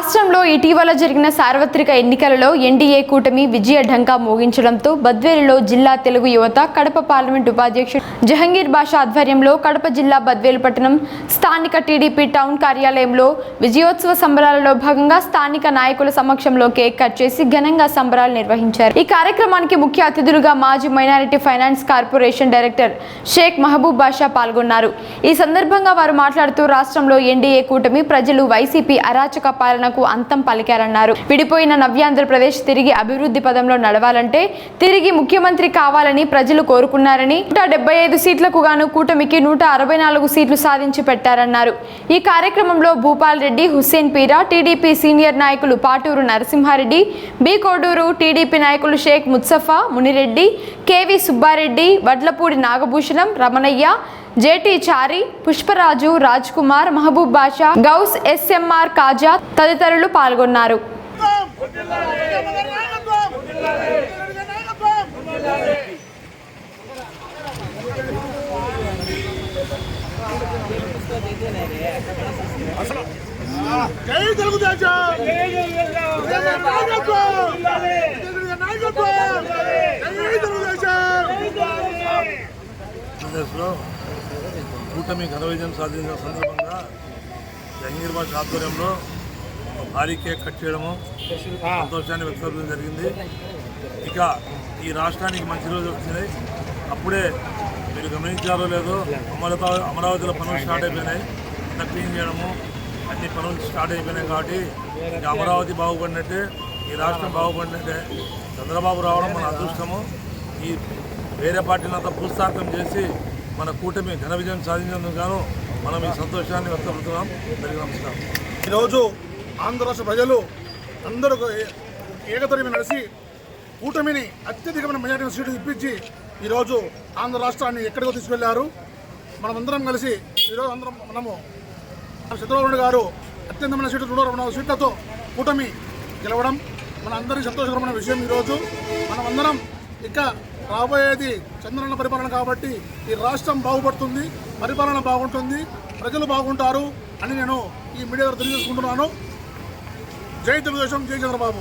రాష్ట్రంలో ఇటీవల జరిగిన సార్వత్రిక ఎన్నికలలో ఎన్డీఏ కూటమి విజయ ఢంకా మోగించడంతో బద్వేలులో జిల్లా తెలుగు యువత కడప పార్లమెంట్ ఉపాధ్యక్షుడు జహంగీర్ బాషా ఆధ్వర్యంలో కడప జిల్లా బద్వేలు పట్టణం స్థానిక టీడీపీ టౌన్ కార్యాలయంలో విజయోత్సవ సంబరాలలో భాగంగా స్థానిక నాయకుల సమక్షంలో కేక్ కట్ చేసి ఘనంగా సంబరాలు నిర్వహించారు. ఈ కార్యక్రమానికి ముఖ్య అతిథులుగా మాజీ minority finance corporation director Shaik Mahaboob Basha పాల్గొన్నారు. ఈ సందర్భంగా వారు మాట్లాడుతూ రాష్ట్రంలో ఎన్డీఏ కూటమి ప్రజలు వైసీపీ అరాచక పాలన పాలనకు అంతం పలికారన్నారు. విడిపోయిన నవ్యాంధ్రప్రదేశ్ తిరిగి అభివృద్ధి పదంలో నడవాలంటే తిరిగి ముఖ్యమంత్రి కావాలని ప్రజలు కోరుకున్నారని నూట డెబ్బై ఐదు సీట్లకు గాను కూటమికి నూట అరవై నాలుగు సీట్లు సాధించి పెట్టారన్నారు. ఈ కార్యక్రమంలో భూపాల్ రెడ్డి హుస్సేన్ పీరా టీడీపీ సీనియర్ నాయకులు పాటూరు నరసింహారెడ్డి బి కోడూరు టీడీపీ నాయకులు Shaik Mustafa Muni Reddy KV Subba Reddy Vadlapudi Nagabhushanam Ramanayya JT Chari Pushparaju Raj Kumar Mahaboob Basha Ghouse SMR Khaja తదితరులు పాల్గొన్నారు జై తెలుగుదేశం నాయకత్వం జై తెలుగుదేశం కూటమి ఘన విజయం సాధించిన సందర్భంగా జహంగీర్ బాష్ ఆధ్వర్యంలో భారీ కేక్ కట్ చేయడము సంతోషాన్ని వ్యక్తపరచడం జరిగింది. ఇక ఈ రాష్ట్రానికి మంచి రోజులు వచ్చినాయి అప్పుడే మీరు గమనించారో లేదో అమరావతి అమరావతిలో పనులు స్టార్ట్ అయిపోయినాయి. అంతా క్లీన్ చేయడము అన్ని పనులు స్టార్ట్ అయిపోయినాయి కాబట్టి ఇక అమరావతి బాగుపడినట్టే ఈ రాష్ట్రం బాగుపడినట్టే చంద్రబాబు రావడం మన అదృష్టము. ఈ వేరే పార్టీని అంతా చేసి మన కూటమి ఘన విజయం సాధించినందుకు గాను మనం ఈ సంతోషాన్ని వ్యక్తపడుతున్నాం అందరికీ నమస్కారం. ఈరోజు ఆంధ్ర రాష్ట్ర ప్రజలు అందరూ ఏ- ఏకతరిమి నడిచి కూటమిని అత్యధికమైన మెజార్టీ సీటు ఇప్పించి ఈరోజు ఆంధ్ర రాష్ట్రాన్ని ఎక్కడికో తీసుకెళ్ళారు. మనమందరం కలిసి ఈరోజు అందరం మనము మన చంద్రబాబు గారు అత్యంతమైన సీట్లు నూట రెండు సీట్లతో కూటమి గెలవడం మన అందరికీ సంతోషకరమైన విషయం ఈరోజు. మనమందరం ఇక రాబోయేది చంద్రన్న పరిపాలన కాబట్టి ఈ రాష్ట్రం బాగుపడుతుంది పరిపాలన బాగుంటుంది ప్రజలు బాగుంటారు అని నేను ఈ మీడియా ద్వారా తెలియజేసుకుంటున్నాను. జై తెలుగుదేశం జై చంద్రబాబు.